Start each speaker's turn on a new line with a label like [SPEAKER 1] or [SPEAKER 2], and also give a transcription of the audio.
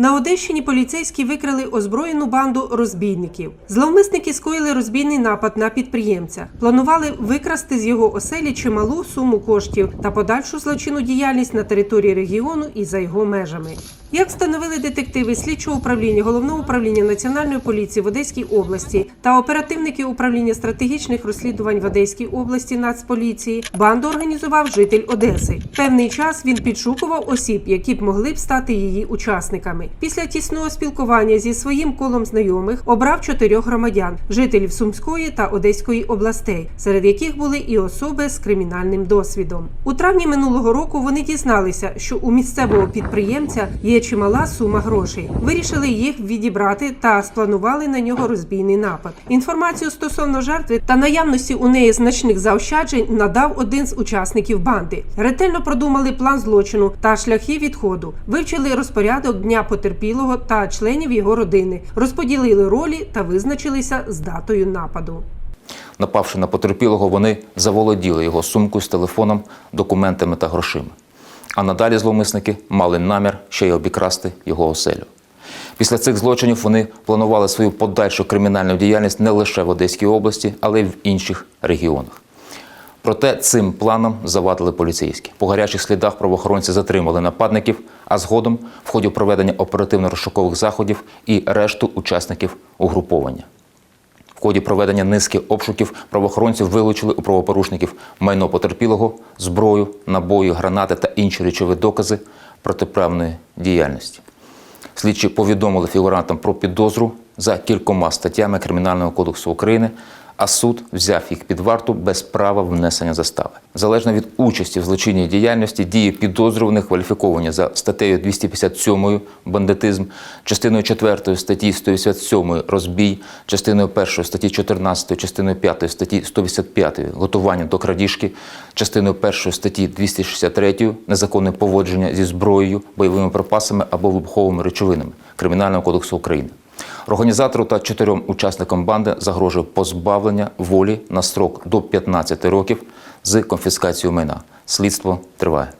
[SPEAKER 1] На Одещині поліцейські викрили озброєну банду розбійників. Зловмисники скоїли розбійний напад на підприємця. Планували викрасти з його оселі чималу суму коштів та подальшу злочинну діяльність на території регіону і за його межами. Як встановили детективи слідчого управління головного управління національної поліції в Одеській області та оперативники управління стратегічних розслідувань в Одеській області Нацполіції, банду організував житель Одеси. Певний час він підшукував осіб, які б могли б стати її учасниками. Після тісного спілкування зі своїм колом знайомих обрав чотирьох громадян, жителів Сумської та Одеської областей, серед яких були і особи з кримінальним досвідом. У травні минулого року вони дізналися, що у місцевого підприємця є чимала сума грошей. Вирішили їх відібрати та спланували на нього розбійний напад. Інформацію стосовно жертви та наявності у неї значних заощаджень надав один з учасників банди. Ретельно продумали план злочину та шляхи відходу, вивчили розпорядок дня потерпілого та членів його родини, розподілили ролі та визначилися з датою нападу.
[SPEAKER 2] Напавши на потерпілого, вони заволоділи його сумкою з телефоном, документами та грошима. А надалі зловмисники мали намір ще й обікрасти його оселю. Після цих злочинів вони планували свою подальшу кримінальну діяльність не лише в Одеській області, але й в інших регіонах. Проте цим планом завадили поліцейські. По гарячих слідах правоохоронці затримали нападників, а згодом в ході проведення оперативно-розшукових заходів і решту учасників угруповання. В ході проведення низки обшуків правоохоронці вилучили у правопорушників майно потерпілого, зброю, набої, гранати та інші речові докази протиправної діяльності. Слідчі повідомили фігурантам про підозру за кількома статтями Кримінального кодексу України, а суд взяв їх під варту без права внесення застави. Залежно від участі в злочинній діяльності, дії підозрюваних кваліфіковані за статтею 257 бандитизм, частиною 4 статті 187 розбій, частиною 1 статті 14, частиною 5 статті 185 готування до крадіжки, частиною 1 статті 263 незаконне поводження зі зброєю, бойовими припасами або вибуховими речовинами Кримінального кодексу України. Організатору та чотирьом учасникам банди загрожує позбавлення волі на строк до 15 років з конфіскацією майна. Слідство триває.